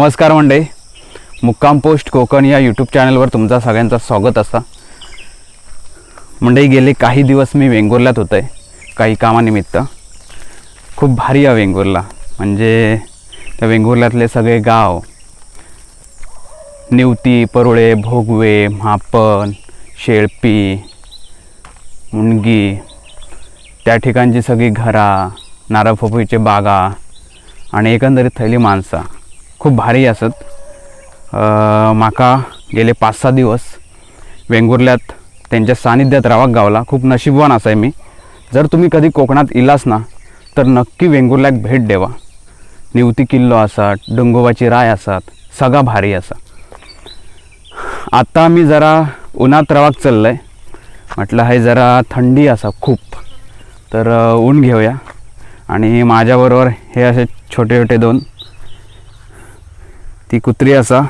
नमस्कार मंडळी. मुक्काम पोस्ट कोकण या यूट्यूब चॅनलवर तुमचा सगळ्यांचं स्वागत असा मंडळी गेले काही दिवस मी वेंगुर्ल्यात होतो आहे काही कामानिमित्त. खूप भारी आहे वेंगुर्ला. म्हणजे त्या वेंगुर्ल्यातले सगळे गाव निवती परुळे भोगवे म्हापण शेळपी मुणगी त्या ठिकाणची सगळी घरा नारळ फोपळीचे बागा आणि एकंदरीत थैली माणसं. खूप भारी असत. म्हाका माका गेले पाच सहा दिवस वेंगुर्ल्यात त्यांच्या सानिध्यात रावाक गावला. खूप नशीबवान असाय मी. जर तुम्ही कधी कोकणात इलास ना तर नक्की वेंगुर्ल्याक भेट देवा. निवती किल्लो आसात डोंगोबाची राय आसात सगळा भारी असा. आत्ता मी जरा उन्हात रवाक चललं आहे म्हटलं हे जरा थंडी असा खूप. तर ऊन घेऊया. आणि माझ्याबरोबर हे असे छोटे छोटे दोन ती कुत्री असा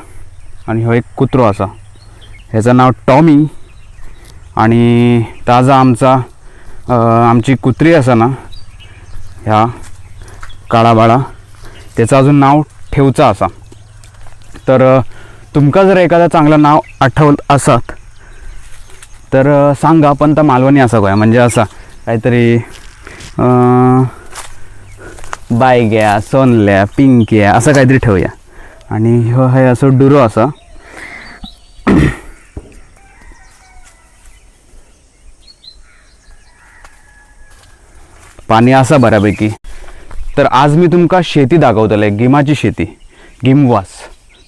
आणि हो एक कुत्रो असा. ह्याचं नाव टॉमी आणि ताजा आमचा आमची कुत्री असा ना ह्या काळा बाळा त्याचं अजून नाव ठेवचा असा. तर तुमका जर एखादं चांगलं नाव आठवत असत तर सांगा पण तर मालवणी असा काय म्हणजे असा काहीतरी बायग्या सोनल्या पिंक्या असं काहीतरी ठेवूया. आणि हो आहे असं डुरो असा. पाणी असा बऱ्यापैकी. तर आज मी तुमका शेती दाखवतले गिमाची शेती गिमवास.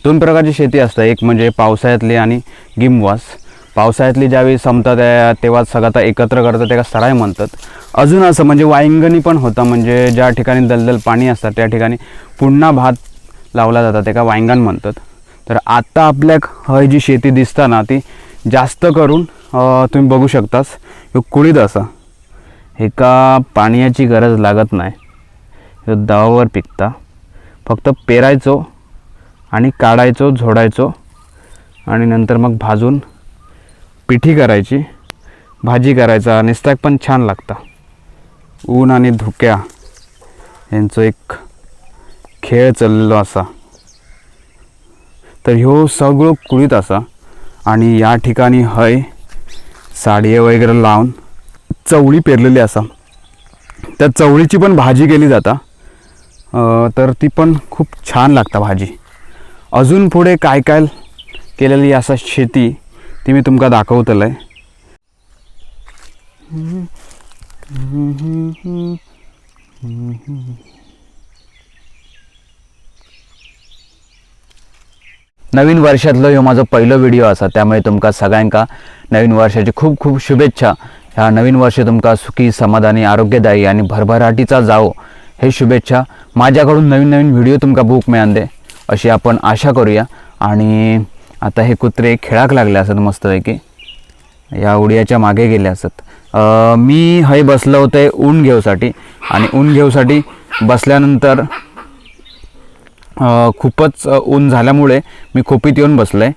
दोन प्रकारची शेती असतात एक म्हणजे पावसाळ्यातली आणि गिमवास. पावसाळ्यातली ज्यावेळी संपतात त्या- तेव्हा सगळं एकत्र करतात त्याला सराय म्हणतात. अजून असं म्हणजे वायंगणी पण होतं म्हणजे ज्या ठिकाणी दलदल पाणी असतात त्या ठिकाणी पुन्हा भात लावला जातात त्याला वायंगण म्हणतात. तर आता आपल्याक हय जी शेती दिसता ना ती जास्त करून तुम्ही बघू शकतास ह्यो कुळीद असा. एका पाण्याची गरज लागत नाही. ह्यो दवावर पिकता. फक्त पेरायचो आणि काढायचो झोडायचो आणि नंतर मग भाजून पिठी करायची भाजी करायचा निस्ताक पण छान लागता. ऊन आणि धुक्या यांचं एक खेळ चाललेलो असा. तर ह्यो सगळो कुळीत असा. आणि या ठिकाणी हय साडये वगैरे लावून चवळी पेरलेली असा. त्या चवळीची पण भाजी केली जाता. तर ती पण खूप छान लागता भाजी. अजून पुढे काय काय केलेली असा शेती ती मी तुमका दाखवतलं आहे नवीन वर्षातलो ह्यो माझो पहिलं व्हिडिओ असा. त्यामुळे तुमका सगळ्यांका नवीन वर्षाची खूप खूप शुभेच्छा. ह्या नवीन वर्ष तुमका सुखी समाधानी आरोग्यदायी आणि भरभराटीचा जावो. हे शुभेच्छा. माझ्याकडून नवीन नवीन व्हिडिओ तुमका बुक मिळान दे अशी आपण आशा करूया. आणि आता हे कुत्रे खेळाक लागले असत मस्तपैकी. या उडियाच्या मागे गेले असत. मी हय बसलो होते ऊन घेऊसाठी. आणि ऊन घेऊसाठी बसल्यानंतर खूपच ऊन झाल्यामुळे मी खोपीत येऊन बसलोय.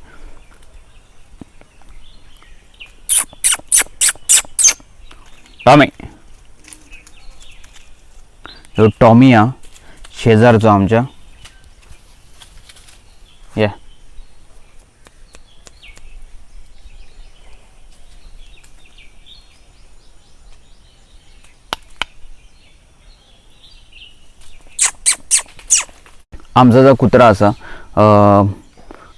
टॉमी. टॉमी हा शेजारचो आमच्या या आमचा जो कुत्रा असा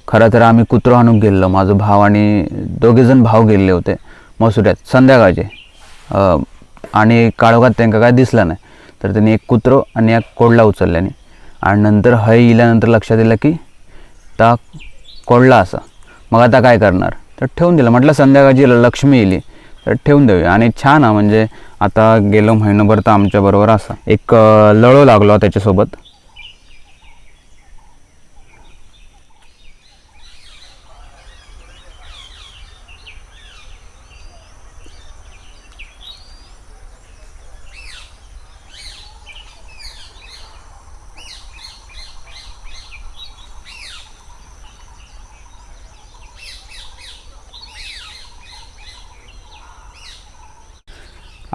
खरं तर आम्ही कुत्रो आणून गेलेलो. माझं भाव आणि दोघेजण भाव गेले होते मसुऱ्यात संध्याकाळचे. आणि काळोखात त्यांना काय दिसलं नाही. तर त्यांनी एक कुत्रो आणि एक कोडला उचलल्याने आणि नंतर हय इल्यानंतर लक्षात येईल की ता कोडला असा. मग आता काय करणार? तर ठेवून दिलं. म्हटलं संध्याकाळची लक्ष्मी येईल तर ठेवून देऊया. आणि छान हा म्हणजे आता गेलो महिनाभर तर आमच्याबरोबर असा. एक लळो लागलो त्याच्यासोबत.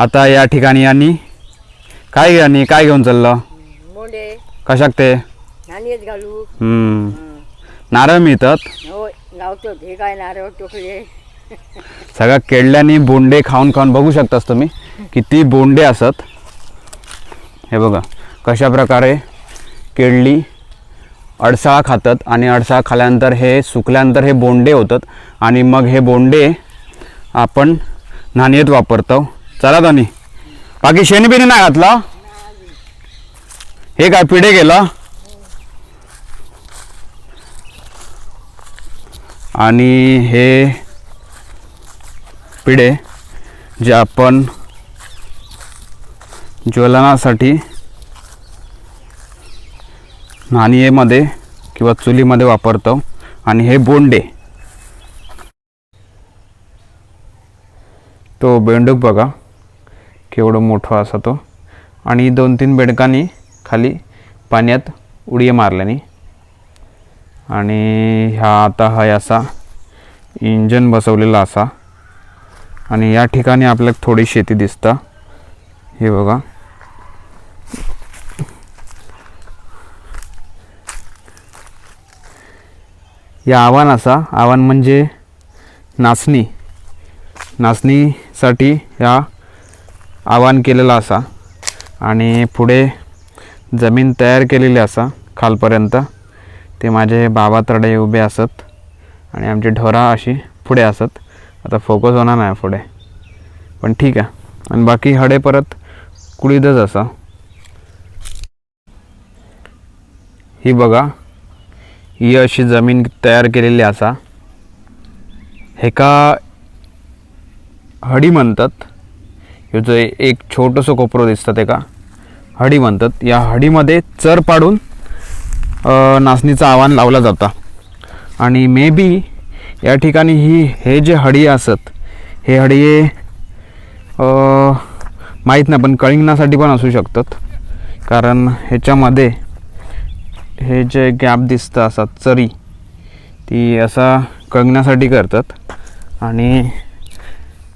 आता या ठिकाणी यांनी काय यांनी काय घेऊन चाललं? मोंडे. कशाक ते? छानच घालू. हम्म. नारळ मिळतात? होय लावतो हे काय नारळ टोकले सगळ्या केळल्यानी बोंडे खाऊन खाऊन बघू शकतास तुम्ही. किती बोंडे असत. हे बघा कशा प्रकारे केळली अडसाळा खातात आणि अडसाळा खाल्यानंतर हे सुकल्यानंतर हे बोंडे होतात आणि मग हे बोंडे आपण नाणीत वापरतो. चला दानी बाकी शेण बिणी नाही घातला? हे काय पिढे गेला? आणि हे पिढे जे आपण ज्वलनासाठी नाणीमध्ये किंवा चुलीमध्ये वापरतो आणि हे बोंडे. तो बेंडूक बघा. केवढं मोठा असा तो. आणि दोन तीन बेडकांनी खाली पाण्यात उडी मारल्याने. आणि ह्या आता हा असा इंजन बसवलेला असा. आणि या ठिकाणी आपल्याला थोडी शेती दिसतं. हे बघा. या आव्हान असा. आव्हान म्हणजे नाचणी. नाचणीसाठी ह्या आवाहन केलेला असा. आणि पुढे जमीन तयार केलेली असा खालपर्यंत. ते माझे बाबा तडे उभे असत आणि आमची ढोरा अशी पुढे असत. आता फोकस होणार नाही पुढे. पण ठीक आहे. आणि बाकी हडे परत कुळीतच असा. ही बघा. ही अशी जमीन तयार केलेली असा. हेका हडी म्हणतात? ह्याचं जो एक छोटंसं कोपरं दिसतं ते का? हडी म्हणतात. या हडीमध्ये चर पाडून नाचणीचं आव्हान लावला जातं. आणि मे बी या ठिकाणी ही हे जे हडी असत हे हडिये माहीत नाही पण कळिंगणासाठी पण असू शकतात. कारण ह्याच्यामध्ये हे जे गॅप दिसतं असा चरी ती असा कळंगण्यासाठी करतात. आणि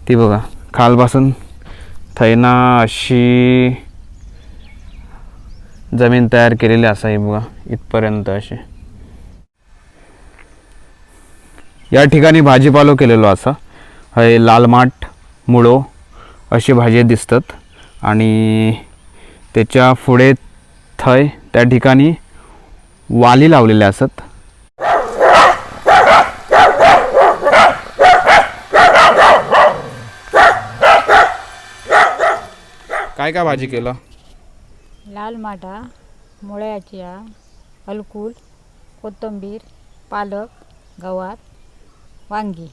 ती बघा खालपासून थैना अशी जमीन तयार केलेली असावी बघा इथपर्यंत अशी. या ठिकाणी भाजीपालो केलेलो असा. हे लाल माठ मुळो अशी भाजी दिसतात. आणि त्याच्या पुढे थय त्या ठिकाणी वाली लावलेले असत. काय काय भाजी केलं? लाल माटा मुळ्याची अलकूल कोथिंबीर पालक गवार वांगी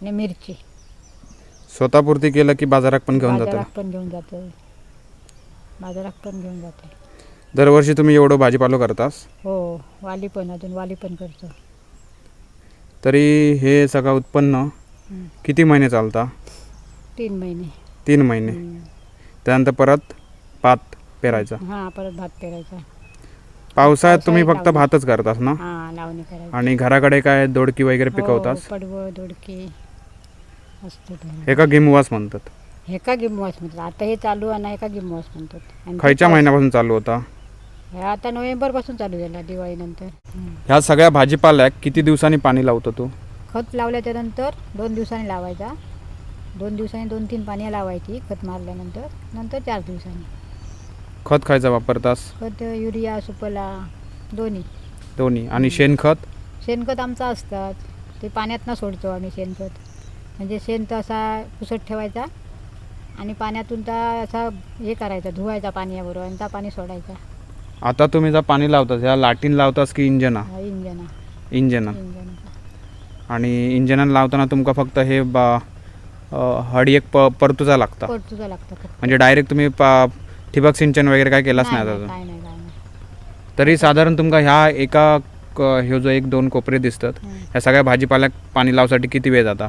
आणि मिरची. स्वतःपुरती केलं की बाजारात पण घेऊन जातं बाजारात पण घेऊन जाते बाजारात पण घेऊन जाते दरवर्षी तुम्ही एवढं भाजीपालो करतास? हो वाली पण अजून वाली पण करतो. तरी हे सगळं उत्पन्न. किती महिने चालता? तीन महिने. तीन महिने. त्यानंतर परत भात पेरायचा. हा परत भात पेरायचा. पावसाळ्यात तुम्ही फक्त भातच करतास ना? हा लावणी करायची. आणि घराकडे काय दोडकी वगैरे हो, पिकवतास? पडवळ दोडकी. असतो तो. हे का गिमवास म्हणतात. हे का गिमवास म्हणतात. आता हे चालू आहे ना हे का गिमवास म्हणतात. आणि खायच्या महिन्यापासून चालू होता? हे आता नोव्हेंबरपासून चालू झाला दिवाळीनंतर. हं. ह्या सगळ्या भाजीपाल्याक किती दिवसांनी पाणी लावतो तू? खत लावल्याच्या नंतर दोन दिवसांनी लावायचा. दोन दिवसांनी दोन तीन पाणी लावायची खत मारल्यानंतर. नंतर चार दिवसांनी. खत खायचा वापरतास? खत युरिया सुपला दोन्ही. दोन्ही. आणि शेणखत? शेणखत आमचं असतात. ते पाण्यातनं सोडतो आम्ही शेणखत. म्हणजे शेण तर असा पुसत ठेवायचा आणि पाण्यातून त्या असा हे करायचा धुवायचा पाण्याबरोबर आणि त्या पाणी सोडायचा. आता तुम्ही जर पाणी लावतास ह्या लाटीन लावतास की इंजना? हा इंजना. इंजना. आणि इंजनान लावताना तुमका फक्त हे बा हडी एक प परतुचा लागता. परतूचा लागतं फक्त. म्हणजे डायरेक्ट तुम्ही पा ठिबक सिंचन वगैरे काय केलाच नाही नाही, आता काय नाही काय नाही. तरी साधारण तुमका ह्या एका क- ह्यो जो एक दोन कोपरे दिसतात हं. ह्या सगळ्या भाजीपाल्याक पाणी लावसाठी किती वेळ जाता?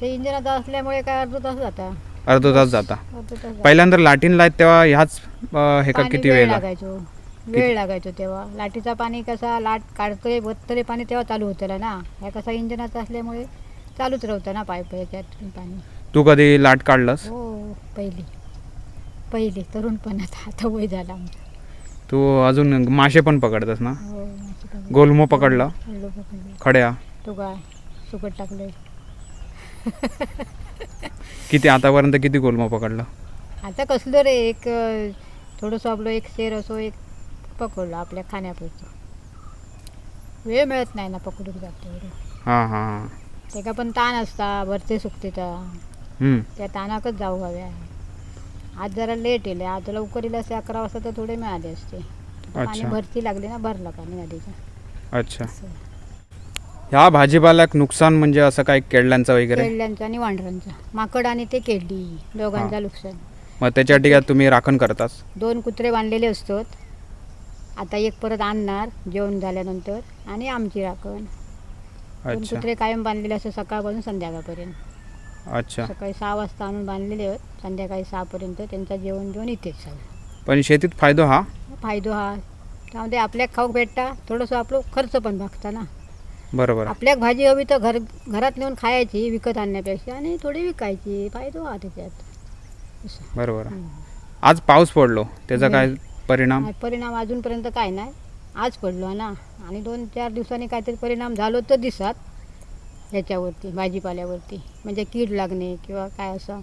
ते इंजनाचा असल्यामुळे काय अर्ध तास जाता. अर्धा तास जाता. अर्ध तास जाता. पहिल्यांदा लाटीन लाईत तेव्हा ह्याच अ, हे का पाणी किती वेळ वेळ लाग लागायचो. वेळ लागायचो तेव्हा. लाटीचा पाणी कसा लाट काढतोय बघतोय पाणी तेव्हा चालू होतं ना. ह्या कसा इंजनाचा असल्यामुळे चालूच राहतं ना पाईप पाणी तू कधी लाट काढलंस? हो पहिली. पहिली तरुणपणात आता वय झालं आमचं. तू अजून मासे पण पकडतस ना? हो मासे पकडले. गोलमो पकडला. खड्या? तो काय सुकट टाकले किती आतापर्यंत किती गोलमो पकडला? आता कसलं रे एक अं, थोडंसं आपलं एक शेर असो एक पकडलो आपल्या खाण्यापुरतं. वेळ मिळत नाही ना पकडून जातो हां हां हां. ते का पण ताण असता भरते सुकते तर. हम्म. त्या तानाकच जाऊ हव्या आज जरा लेट येले आज लवकर येईल असे अकरा वाजता तर थोडे मिळाले असते. पाणी अच्छा. भरती लागली ना भरलं पाणी नदीचं? अच्छा. ह्या भाजीपाल्याक नुकसान म्हणजे असं काय केळल्यांचं वगैरे? केळल्यांचं आणि वांढरांचं. माकड आणि ते केळली दोघांचा नुकसान. मग त्याच्या ठिकाणी तुम्ही राखण करतास? दोन कुत्रे बांधलेले असतात. आता एक परत आणणार जेवण झाल्यानंतर. आणि आमची राखण. दोन अच्छा. कुत्रे कायम बांधलेले असतात सकाळपासून संध्याकाळपर्यंत. अच्छा. सकाळी सहा वाजता आणून बांधलेले आहेत. संध्याकाळी सहापर्यंत त्यांचं जेवण जेवण इथेच सगळं पण शेतीत फायदो हा? फायदो हा. त्यामध्ये आपल्याक खाऊक भेटता थोडंसं आपलं खर्च पण भागता ना. बरोबर. आपल्याक भाजी हवी तर घर घरात नेऊन खायची विकत आणण्यापेक्षा आणि थोडी विकायची. फायदो हा त्याच्यात. असं. बरोबर. आज पाऊस पडलो. त्याचा काय परिणाम? परिणाम अजूनपर्यंत काय नाही. आज पडलो ना. आणि दोन चार दिवसांनी काहीतरी परिणाम झालो तर दिसत याच्यावरती भाजीपाल्यावरती. म्हणजे कीड लागणे किंवा काय असं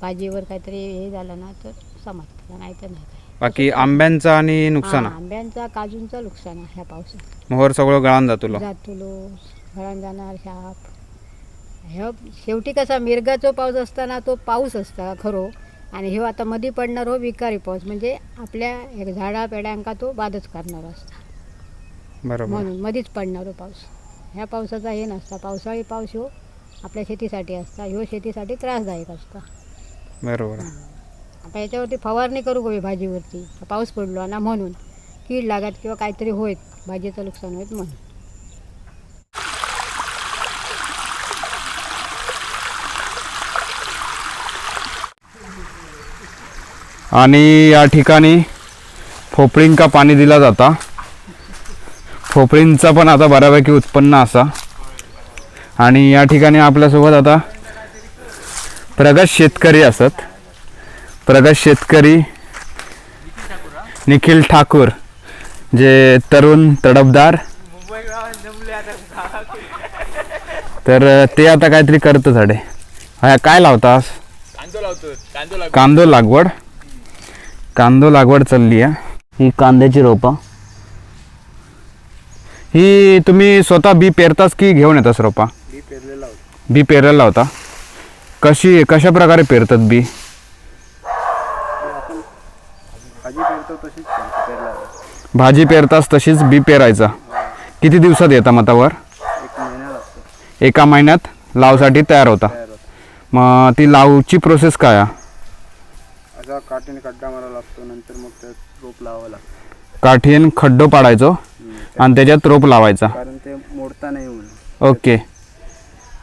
भाजीवर काहीतरी हे झालं ना तर समजतं नाही तर नाही काय बाकी आंब्यांचं आणि नुकसान? हा, आंब्यांचा काजूंचा नुकसान आहे ह्या पावसात. मोहर सगळं गळान जातलो जातुलो घरान जाणार शाप ह्यो शेवटी कसा मिरगाचो पाऊस असताना तो पाऊस असता खरो. आणि ह्यो आता मधी पडणार हो विकारी पाऊस. म्हणजे आपल्या एक झाडा पेड्यांका तो बाधच करणार असता बरोबर. म्हणून मधीच पडणारो पाऊस. ह्या पावसाचा हे नसता. पावसाळी पाऊस ह्यो आपल्या शेतीसाठी असता. ह्यो शेतीसाठी त्रासदायक असता. बरोबर. आता याच्यावरती फवारणी करू गवी भाजीवरती? पाऊस पडलो ना म्हणून. कीड लागत किंवा काहीतरी होईत. भाजीचं नुकसान होईत म्हणून. आणि या ठिकाणी फोपळींका पाणी दिला जाता. फोपळींचा पण आता बऱ्यापैकी उत्पन्न असा. आणि या ठिकाणी आपल्यासोबत आता प्रगत शेतकरी असत. प्रगत शेतकरी निखिल ठाकूर जे तरुण तडफदार. तर ते आता काहीतरी करतो झाडे हा काय लावतास? कांदो लागवड. कांदो लागवड चालली आहे. ही कांद्याची रोपा. ही तुम्ही स्वतः बी पेरतास की घेऊन येतास रोपा? बी पेरायला होता. कशी कशा प्रकारे पेरतात बी? भाजी पेरतास तशीच बी पेरायचा. किती दिवसात येता मतावर एका महिन्यात. लावसाठी तयार होता. मग ती लावची प्रोसेस काय आहे? असा काठीने खड्डा मारावा लागतो नंतर मग त्यात रोप लावावं लागतं. काठीन खड्डो पाडायचो आणि त्याच्यात रोप लावायचा. कारण ते मोडता नाही म्हणून. ओके.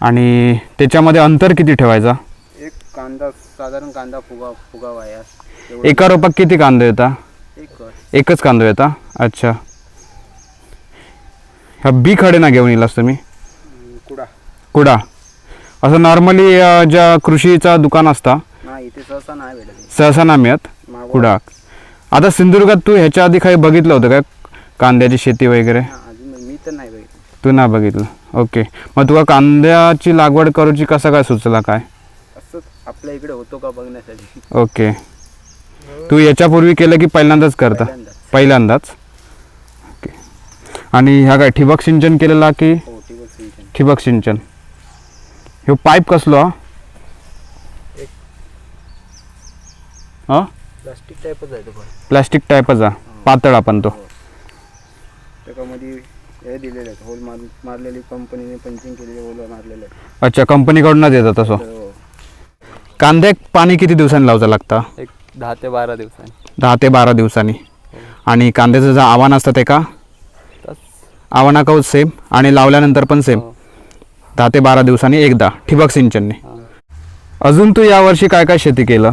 आणि त्याच्यामध्ये अंतर किती ठेवायचा? एक कांदा साधारण कांदा फुगा फुगावा यास एका रोपात किती कांदो येता? एक एकच कांदो येता? अच्छा. ह्या बी खडे ना घेऊन येलास तुम्ही? कुडा. कुडा. असं नॉर्मली ज्या कृषीचा दुकान असता नाही इथे सहसा नाही भेटत. सहसा ना मिळत? मागवा- कुडा आता सिंधुदुर्गात तू ह्याच्या आधी काही बघितलं होतं काय कांद्याची शेती वगैरे? हा, अजून मी तर नाही बघितलं. तू ना बघितलं. ओके. मग तुला कांद्याची लागवड करूची कसं काय सुचला काय? असंच आपल्या इकडे होतो का बघण्यासाठी? ओके. तू याच्यापूर्वी केलं की पहिल्यांदाच करता? पहिल्यांदाच. पहिल्यांदाच? ओके. आणि ह्या काय ठिबक सिंचन केलेला की? हो ठिबक सिंचन. ठिबक सिंचन. ह्यो पाईप कसलो हा? हा? प्लास्टिक टाईपच आहे तो पण. प्लास्टिक टाईपच हा. पातळ आपण तो. त्याच्यामध्ये हे दिलेले आहेत. होल मार मारलेली कंपनीने पंचिंग केलेले होल मारलेले आहेत. अच्छा कंपनीकडूनच येतं तसं? हो. कांद्याक पाणी किती दिवसांनी लावचं लागतं? एक दहा ते बारा दिवसांनी. दहा ते बारा दिवसांनी. आणि कांद्याचं जे आव्हान असतं ते का? तस. आव्हानाकाच सेम आणि लावल्यानंतर पण सेम. दहा ते बारा दिवसांनी एकदा. ठिबक सिंचनने. अजून तू यावर्षी काय काय शेती केलं?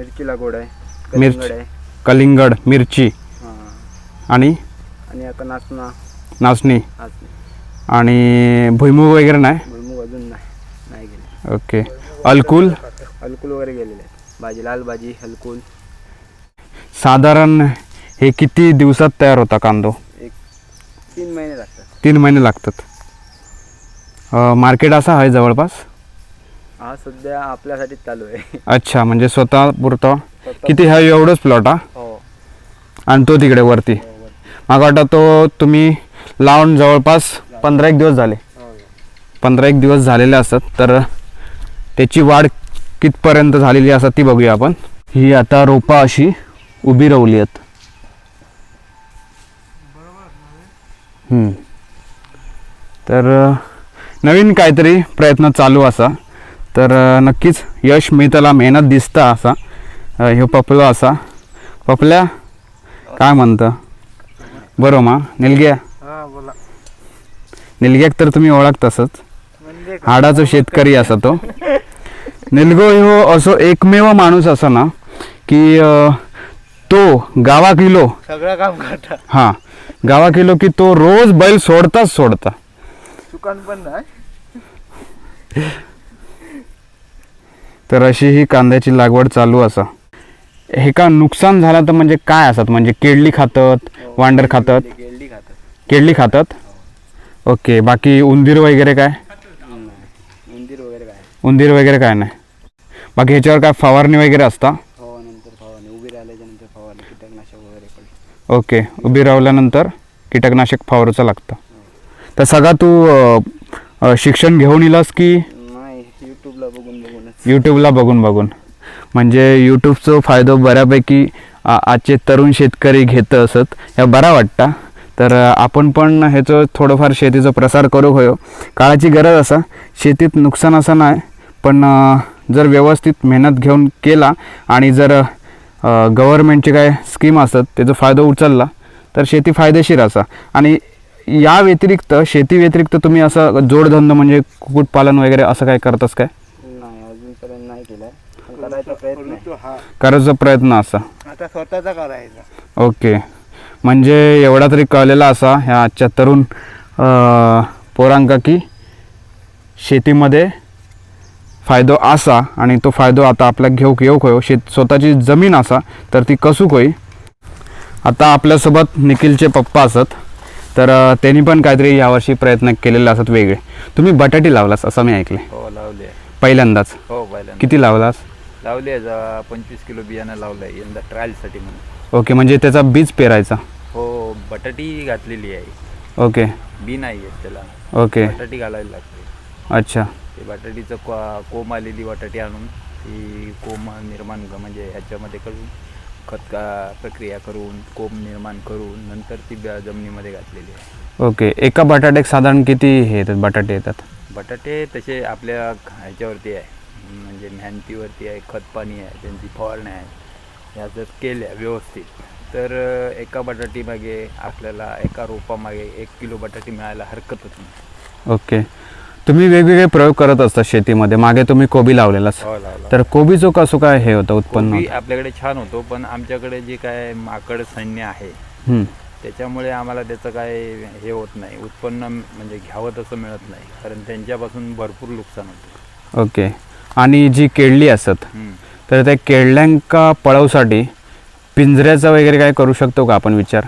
मिरची लागवड आहे मिरची. कलिंगड आहे. कलिंगड मिरची. हां. आणि? आणि आता नाचना नाचणी. नाचणी. आणि भुईमुग वगैरे नाही? भुईमुग अजून नाही नाही गेले. ओके. अलकुल? हलकुल वगैरे गेलेले आहेत. भाजी लाल भाजी हलकुल साधारण हे किती दिवसात तयार होता कांदो? एक तीन महिने लागतात. तीन महिने लागतात. मार्केट असा आहे जवळपास? हा सध्या आपल्यासाठीच चालू आहे. अच्छा म्हणजे स्वतः पुरतं? किती हा? एवढंच प्लॉट हा? हो. आणि तो तिकडे वरती? मला वाटतं तो तुम्ही लावून जवळपास पंधरा एक दिवस झाले. पंधरा एक दिवस झालेले असतात तर त्याची वाढ कितपर्यंत झालेली असतात ती बघूया आपण. ही आता रोपा अशी उभी रावली आहेत. तर नवीन काहीतरी प्रयत्न चालू असा. तर नक्कीच यश मिळताला मेहनत दिसता असा ह्यो पपलो असा. पपल्या काय म्हणतं? बरं मा निलग्या बोला. निलग्याक तर तुम्ही ओळखतासच म्हणजे हाडाचो शेतकरी असा तो. निलगो ह्यो असो एकमेव माणूस असा ना की तो गावा गेलो सगळं काम करता. हा गावा गेलो की तो रोज बैल सोडताच सोडता. दुकान पण नाही. तर अशी ही कांद्याची लागवड चालू असा. हे का नुकसान झालं तर म्हणजे काय असत म्हणजे केडली खातात वांडर खातात? गेल्डी खातात? केडली खातात ओके बाकी उंदीर वगैरे काय? उंदीर वगैरे काय उंदीर वगैरे काय नाही. बाकी ह्याच्यावर काय फवारणी वगैरे असता? हो ओके उभी रावल्यानंतर कीटकनाशक फवारायचं लागतं. तर सगळा तू शिक्षण घेऊन येलास की? नाही यूट्यूबला बघून यूट्यूबला बघून बघून. म्हणजे यूट्यूबचं फायदो बऱ्यापैकी आजचे तरुण शेतकरी घेत असत. ह्या बरा वाटता. तर आपण पण ह्याचं थोडंफार शेतीचा प्रसार करू होयो. काळाची गरज असा. शेतीत नुकसान असं नाही पण जर व्यवस्थित मेहनत घेऊन केला आणि जर गव्हर्नमेंटचे काय स्कीम असत त्याचा फायदा उचलला तर शेती फायदेशीर असा. आणि या व्यतिरिक्त शेती व्यतिरिक्त तुम्ही असं जोडधंदा म्हणजे कुक्कुटपालन वगैरे असं काय करतास काय नाही अजूनपर्यंत नाही केलाय पण करायचा करायचा प्रयत्न असा. आता स्वतःचा करायचा. ओके. म्हणजे एवढा तरी कळलेला असा ह्या आजच्या तरुण अ, पोरांका की शेतीमध्ये फायदो असा आणि तो फायदो आता आपल्याक घेऊक येऊक होयो. शेत स्वतःची जमीन असा तर ती कसूक होई आता आपल्यासोबत निखिलचे पप्पा असत तर अ, त्यांनी पण काहीतरी यावर्षी प्रयत्न केलेले असत वेगळे. तुम्ही बटाटी लावलास असं मी ऐकले हो लावली. पहिल्यांदाच. हो पहिल्यांदा किती लावलास? लावली पंचवीस किलो बियाणं लावलं आहे यंदा ट्रायलसाठी म्हणून. ओके म्हणजे त्याचा बीज पेरायचा? हो बटाटी घातलेली आहे. ओके. बी नाही आहे त्याला. ओके. बटाटी घालायला लागते. अच्छा. ते बटाटीचं को- कोंब आलेली बटाटी आणून ती कोंब निर्माण क- म्हणजे ह्याच्यामध्ये करून खत का प्रक्रिया करून कोंब निर्माण करून नंतर ती ब- जमिनीमध्ये घातलेली आहे. ओके एका बटाट्याक साधारण किती हे येतात बटाटे येतात? बटाटे तसे आपल्या ह्याच्यावरती आहे. म्हणजे मेहनतीवरती आहे खत पाणी आहे त्यांची फवारणी आहे ह्या जर केल्या व्यवस्थित तर एका बटाटीमागे आपल्याला एका रोपामागे एक किलो बटाटी मिळायला हरकतच नाही. ओके. तुम्ही वेगवेगळे प्रयोग करत असता शेतीमध्ये मागे तुम्ही कोबी लावलेला हो तर कोबीचं कसं काय हे होतं उत्पन्न? कोबी? आपल्याकडे छान होतो पण आमच्याकडे जे काय माकड सैन्य आहे. त्याच्यामुळे आम्हाला त्याचं काय हे होत नाही उत्पन्न म्हणजे घ्यावं तसं मिळत नाही कारण त्यांच्यापासून भरपूर नुकसान होतं. ओके. आणि जी केळली असत. तर त्या केळल्यांका पळवसाठी पिंजऱ्याचा वगैरे काय करू शकतो का आपण विचार?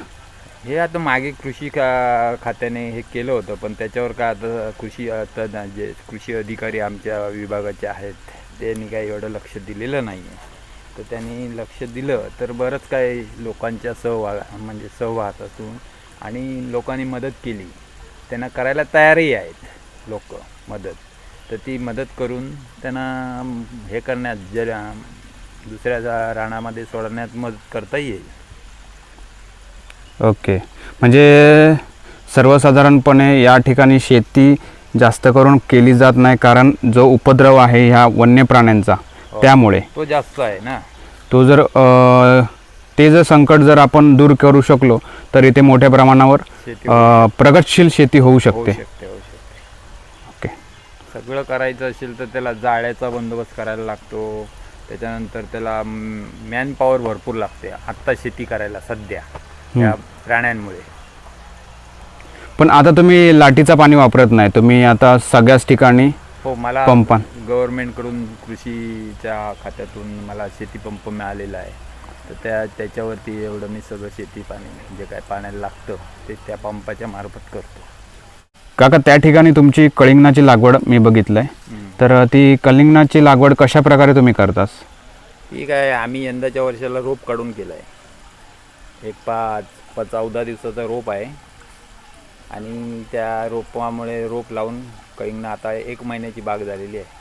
हे आता मागे कृषी का खात्याने हे केलं होतं पण त्याच्यावर काय आता कृषी आता जे कृषी अधिकारी आमच्या विभागाचे आहेत त्यांनी काही एवढं लक्ष दिलेलं नाही. आहे तर त्यांनी लक्ष दिलं तर बरंच काय लोकांच्या सहभाग म्हणजे सहभागातून आणि लोकांनी मदत केली. त्यांना करायला तयारही आहेत लोक मदत. तर ती मदत करून त्यांना हे करण्यात जे दुसऱ्या जा- रानामध्ये सोडण्यात मदत करता येईल. ओके. म्हणजे सर्वसाधारणपणे या ठिकाणी शेती जास्त करून केली जात नाही कारण जो उपद्रव आहे ह्या वन्य प्राण्यांचा त्यामुळे. तो जास्त आहे ना? तो जर ते जर संकट जर आपण दूर करू शकलो तर इथे मोठ्या प्रमाणावर प्रगतशील शेती होऊ शकते. सगळं करायचं असेल तर त्याला जाळ्याचा बंदोबस्त करायला लागतो. त्याच्यानंतर त्याला मॅन पॉवर भरपूर लागते. आत्ता शेती करायला सध्या या प्राण्यांमुळे पण आता तुम्ही लाठीचा पाणी वापरत नाही. तुम्ही आता सगळ्याच ठिकाणी हो मला पंपान. गव्हर्नमेंटकडून कृषीच्या खात्यातून मला शेती पंप मिळालेला आहे. तर त्या त्याच्यावरती एवढं मी सगळं शेती पाणी जे काय पाण्याला लागतं ते त्या पंपाच्या मार्फत करतो. काका त्या ठिकाणी तुमची कलिंगणाची लागवड मी बघितलं आहे तर ती कलिंगणाची लागवड कशा प्रकारे तुम्ही करतास? ठीक आहे आम्ही यंदाच्या वर्षाला रोप काढून केलं आहे एक पाच पाच चौदा दिवसाचा रोप आहे. आणि त्या रोपामुळे रोप लावून कळींना आता एक महिन्याची बाग झालेली आहे.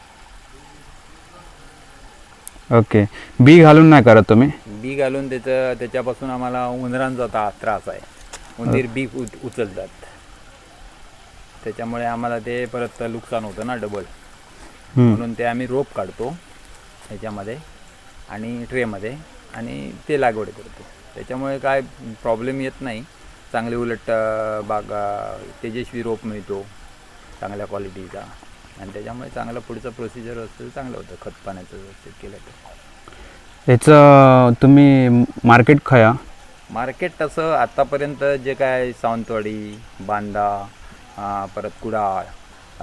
ओके. बी घालून नाही करत तुम्ही? बी घालून त्याचं त्याच्यापासून आम्हाला उंदरांचा त्रास आहे. उंदीर बी उच उचलतात. त्याच्यामुळे आम्हाला ते परत नुकसान होतं ना डबल. म्हणून ते आम्ही रोप काढतो ह्याच्यामध्ये आणि ट्रेमध्ये आणि ते लागवड करतो. त्याच्यामुळे काय प्रॉब्लेम येत नाही. चांगले उलट बाग तेजस्वी रोप मिळतो चांगल्या क्वालिटीचा आणि त्याच्यामुळे चांगलं पुढचं प्रोसिजर असेल चांगलं होतं. खत पाण्याचं व्यवस्थित केलं तर. याचं तुम्ही मार्केट खया? मार्केट तसं आत्तापर्यंत जे काय सावंतवाडी बांदा परत कुडाळ.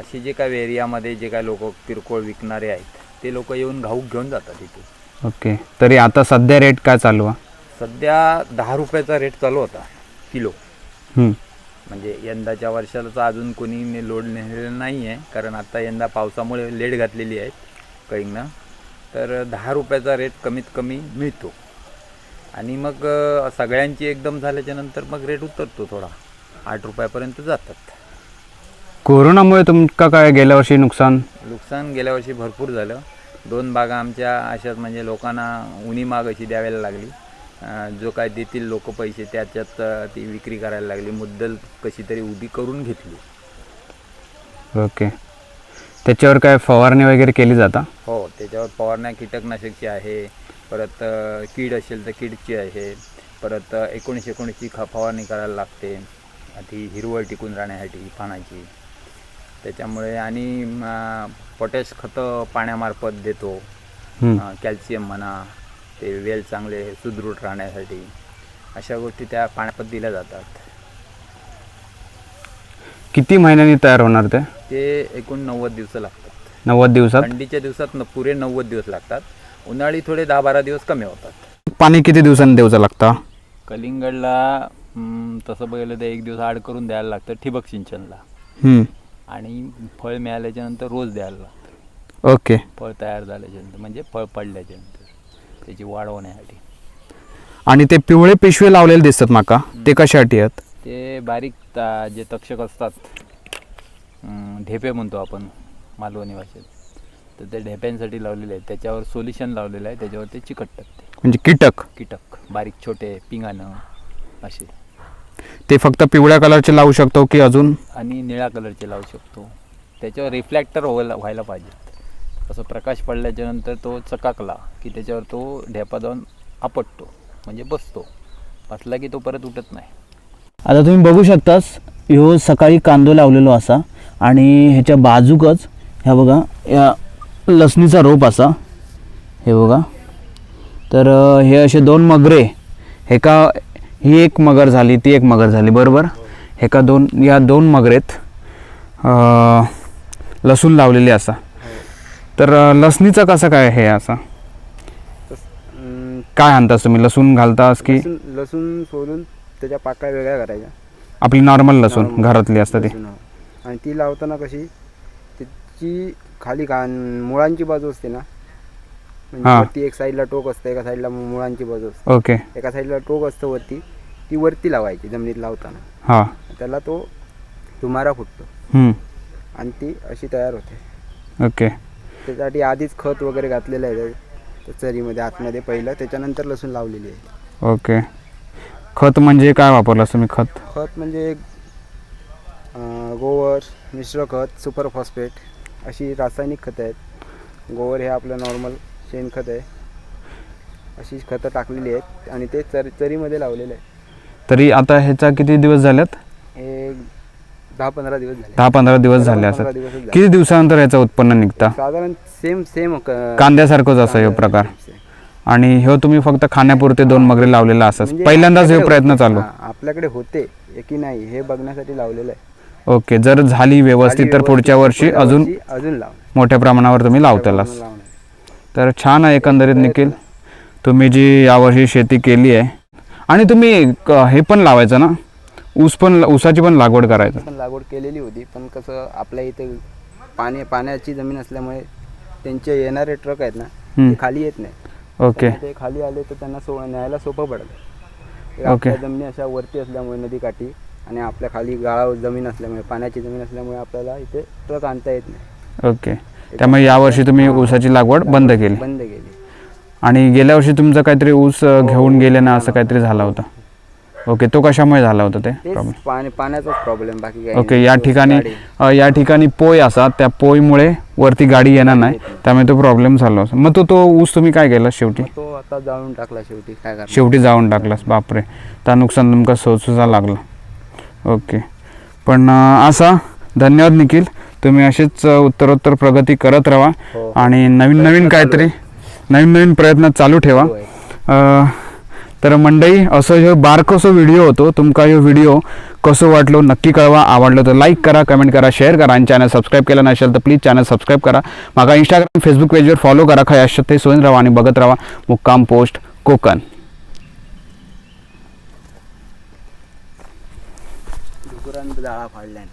असे जे काय एरियामध्ये जे काय लोक किरकोळ विकणारे आहेत ते लोक येऊन घाऊक घेऊन जातात इथे. ओके. तरी आता सध्या रेट काय चालू आहे? सध्या दहा रुपयाचा रेट चालू होता किलो. हम्म. म्हणजे यंदाच्या वर्षाला तर अजून कोणी ने- लोड नेलेलं नाही आहे कारण आता यंदा पावसामुळे लेट घातलेली आहेत कळींना तर दहा रुपयाचा रेट कमीत कमी मिळतो. आणि मग अ, सगळ्यांची एकदम झाल्याच्यानंतर मग रेट उतरतो थोडा. आठ रुपयापर्यंत जातात. कोरोनामुळे तुमका काय गेल्या वर्षी नुकसान? नुकसान गेल्या वर्षी भरपूर झालं. दोन बागा आमच्या अशाच म्हणजे लोकांना उनी माग अशी द्यायला लागली. जो काय देतील लोक पैसे त्याच्यात ती विक्री करायला लागली. मुद्दल कशी तरी उभी करून घेतली. ओके. त्याच्यावर काय फवारणी वगैरे केली जाता? हो त्याच्यावर फवारण्या कीटकनाशकची आहे. परत कीड असेल तर कीडची आहे. परत अं, एकोणीस एकोणीसची ख फवारणी करायला लागते. ती हिरवळ टिकून राहण्यासाठी पानाची. त्याच्यामुळे आणि पोटॅश खतं पाण्यामार्फत देतो. कॅल्शियम म्हणा ते वेल चांगले सुदृढ राहण्यासाठी. अशा गोष्टी त्या पाण्यात दिल्या जातात. किती महिन्यांनी तयार होणार ते? ते एकूण नव्वद दिवस लागतात. नव्वद दिवसात? थंडीच्या दिवसात न- पुरे नव्वद दिवस लागतात. उन्हाळी थोडे दहा बारा दिवस कमी होतात. पाणी किती दिवसांनी द्यायचं लागतं? कलिंगडला तसं बघितलं तर एक दिवस आड करून द्यायला लागतं ठिबक सिंचनला. आणि फळ मिळाल्याच्या नंतर रोज द्यायला लागतं. ओके. फळ तयार झाल्याच्यानंतर म्हणजे फळ पडल्याच्या नंतर त्याची वाढ होण्यासाठी. आणि ते पिवळे पिशवे लावलेले दिसतात माका. ते कशासाठी आहेत? ते बारीक ता- जे तक्षक असतात ढेपे म्हणतो आपण मालवणी भाषेत. तर ते ढेप्यांसाठी लावलेले आहेत. त्याच्यावर सोल्युशन लावलेलं आहे. त्याच्यावर ते चिकटतात म्हणजे कीटक. कीटक. बारीक छोटे पिंगानं असे. ते फक्त पिवळ्या कलरचे लावू शकतो की अजून? आणि निळ्या कलरचे लावू शकतो. त्याच्यावर रिफ्लॅक्टर व्हायला व्हायला पाहिजे. असं प्रकाश पडल्याच्या नंतर तो चकाकला की त्याच्यावर तो ढेपा जाऊन आपटतो. म्हणजे बसतो. बसला की तो परत उठत नाही. आता तुम्ही बघू शकतास ह्यो सकाळी कांदो लावलेलो असा आणि ह्याच्या बाजूकच ह्या बघा या लसणीचा रोप असा. हे बघा. तर हे असे दोन मगरे हे का ही एक मगर झाली ती एक मगर झाली बरोबर? हे का दोन या दोन मगरेत लसूण लावलेली असा. तर लसणीचं कसं काय हे असा? काय आणतास तुम्ही? लसूण घालतास की लसूण सोलून त्याच्या पाकळ्या वेगळ्या करायच्या. आपली नॉर्मल लसूण घरातली असतात ती. हो. आणि ती लावताना कशी त्याची खाली घाण मुळांची बाजू असते ना म्हणजे हा. वरती एक साईडला टोक असतं एका साईडला मुळांची बाजू असते. ओके. एका साईडला टोक असतं वरती ती वरती लावायची जमिनीत लावताना. हां. त्याला तो तुमारा फुटतो. हम्म. आणि ती अशी तयार होते. ओके. त्याच्यासाठी आधीच खत वगैरे घातलेलं आहे. त्या- चरीमध्ये आतमध्ये पहिलं त्याच्यानंतर लसूण लावलेली आहे. ओके. खत म्हणजे काय वापरलं तुम्ही खत? खत म्हणजे अं, गोवर मिश्र खत सुपर फॉस्फेट अशी रासायनिक खतं आहेत. गोवर हे आपलं नॉर्मल शेणखत आहे. अशी खतं टाकलेली आहेत आणि ते चर चरीमध्ये लावलेलं आहे तरी आता ह्याचा किती दिवस झाल्यात हे दहा पंधरा दिवस झाले. दहा पंधरा दिवस झाले पंधरा असतात दिवसच झाले. किती दिवसानंतर याचं उत्पन्न निघता? साधारण सेम सेम कांद्यासारखंच असं हे प्रकार. आणि हे तुम्ही फक्त खाण्यापुरते दोन मगरे लावलेला असंच. म्हणजे पहिल्यांदाच हे प्रयत्न चालू. आपल्याकडे होते की नाही हे बघण्यासाठी लावलेलं आहे. ओके जर झाली व्यवस्थित तर पुढच्या वर्षी अजून अजून लाव मोठ्या प्रमाणावर तुम्ही लावतालास लावणार. तर छान आहे एकंदरीत निखिल. तुम्ही जी यावर्षी शेती केली आहे आणि तुम्ही हे पण लावायचं ना? ऊस पण ऊसाची पण लागवड करायचं. पण लागवड केलेली होती पण कसं आपल्या इथे पाणी पाण्याची जमीन असल्यामुळे त्यांचे येणारे ट्रक आहेत ना. ते खाली येत नाही. ओके. ते खाली आले तर त्यांना सो न्यायला सोपं पडलं ओके. जमिनी अशा वरती असल्यामुळे नदीकाठी आणि आपल्या खाली गाळा जमीन असल्यामुळे पाण्याची जमीन असल्यामुळे आपल्याला इथे ट्रक आणता येत नाही. ओके. त्यामुळे यावर्षी तुम्ही ऊसाची लागवड बंद केली. बंद केली. आणि गेल्या वर्षी तुमचं काहीतरी ऊस अ, घेऊन गेले ना असं काहीतरी झालं होतं. ओके तो कशामुळे झाला होता ते? प्रॉब्लेम पाणी पाण्याचाच प्रॉब्लेम बाकी काही ओके. या ठिकाणी. अ, या ठिकाणी पोय असा त्या पोयमुळे वरती गाडी येणार नाही. त्यामुळे तो प्रॉब्लेम झाला असा मग तो तो ऊस तुम्ही काय केला शेवटी? तो आता जाळून टाकला शेवटी. काय करणार? शेवटी जाऊन टाकलास. बापरे. त्या नुकसान तुमका सोसूचा लागला. ओके. पण अ, असा धन्यवाद निखिल. तुम्ही अशीच अ, उत्तरोत्तर प्रगती करत राहा हो. आणि नवीन नवीन काहीतरी नवीन नवीन प्रयत्न चालू ठेवा. तर मंडळी असं ह्यो बारकोसो व्हिडिओ होतो. तुमका ह्यो व्हिडिओ कसो वाटलो नक्की कळवा. आवडलो तर लाईक करा कमेंट करा शेअर करा. आणि चॅनल सबस्क्राईब केलं नसेल तर प्लीज चॅनल सबस्क्राईब करा. माका इंस्टाग्राम फेसबुक पेजवर फॉलो करा. खय असतात ते सोयन राहा आणि बघत राहा. मुक्काम पोस्ट कोकण. फाडलाय